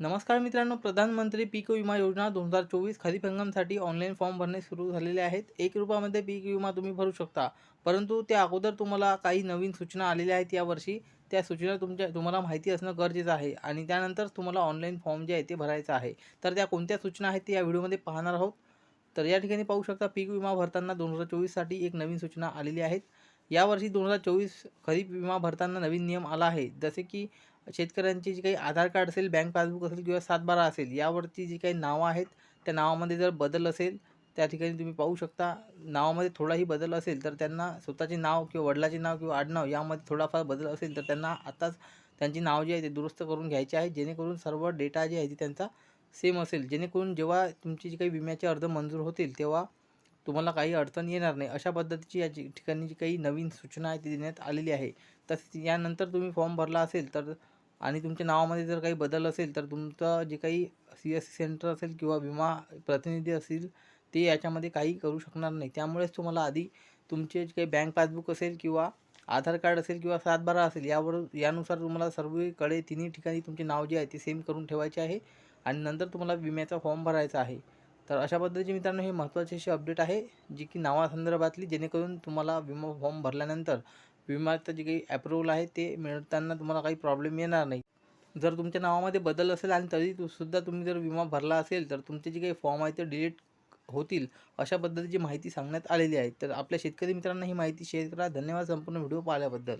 नमस्कार मित्रांनो प्रधानमंत्री पीक विमा योजना दोन हजार चोवीस खरीप हंगामसाठी ऑनलाईन फॉर्म भरणे सुरू झालेले आहेत. एक रुपयामध्ये पीक विमा तुम्ही भरू शकता. परंतु त्या अगोदर तुम्हाला काही नवीन सूचना आलेल्या आहेत यावर्षी त्या सूचना तुमच्या तुम्हाला माहिती असणं गरजेचं आहे आणि त्यानंतर तुम्हाला ऑनलाईन फॉर्म जे आहे ते भरायचं आहे. तर त्या कोणत्या सूचना आहेत ते या व्हिडिओमध्ये पाहणार आहोत. तर या ठिकाणी पाहू शकता पीक विमा भरताना दोन हजार चोवीससाठी एक नवीन सूचना आलेली आहेत. यावर्षी दोन हजार चोवीस खरीप विमा भरताना नवीन नियम आला आहे. जसे की शेतकऱ्यांची जी काही आधार कार्ड असेल बँक पासबुक असेल किंवा सातबारा असेल यावरती जी काही नावं आहेत त्या नावामध्ये जर बदल असेल त्या ठिकाणी तुम्ही पाहू शकता. नावामध्ये थोडाही बदल असेल तर त्यांना स्वतःचे नाव किंवा वडिलाचे नाव किंवा आडनाव यामध्ये थोडाफार बदल असेल तर त्यांना आताच त्यांची नाव जे आहे ते दुरुस्त करून घ्यायचे आहे. जेणेकरून सर्व डेटा जे आहे ते त्यांचा सेम असेल. जेणेकरून जेव्हा तुमची जी काही विम्याचे अर्ज मंजूर होतील तेव्हा तुम्हाला काही अडचण येणार नाही. अशा पद्धतीची या ठिकाणी जी काही नवीन सूचना आहे ती देण्यात आलेली आहे. तसेच यानंतर तुम्ही फॉर्म भरला असेल तर आणि तुमच्या नावामध्ये जर काही बदल असेल तर तुमचं जे काही सी एस सी सेंटर असेल किंवा विमा प्रतिनिधी असतील ते याच्यामध्ये काही करू शकणार नाही. त्यामुळेच तुम्हाला आधी तुमचे जे काही बँक पासबुक असेल किंवा आधार कार्ड असेल किंवा सातबारा असेल यावर यानुसार तुम्हाला सर्वकडे तिन्ही ठिकाणी तुमचे नाव जे आहे ते सेम करून ठेवायचे आहे. आणि नंतर तुम्हाला विम्याचा फॉर्म भरायचा आहे. तर अशा पद्धतीचे मित्रांनो हे महत्त्वाचे अशी अपडेट आहे जी की नावासंदर्भातली जेणेकरून तुम्हाला विमा फॉर्म भरल्यानंतर विम्याचं जे काही अप्रुव्हल आहे ते मिळताना तुम्हाला काही प्रॉब्लेम येणार नाही. जर तुमच्या नावामध्ये बदल असेल आणि तरी सुद्धा तुम्ही जर विमा भरला असेल तर तुमचे जे काही फॉर्म आहे ते डिलीट होतील अशा पद्धतीची माहिती सांगण्यात आलेली आहे. तर आपल्या शेतकरी मित्रांना ही माहिती शेअर करा. धन्यवाद संपूर्ण व्हिडिओ पाहिल्याबद्दल.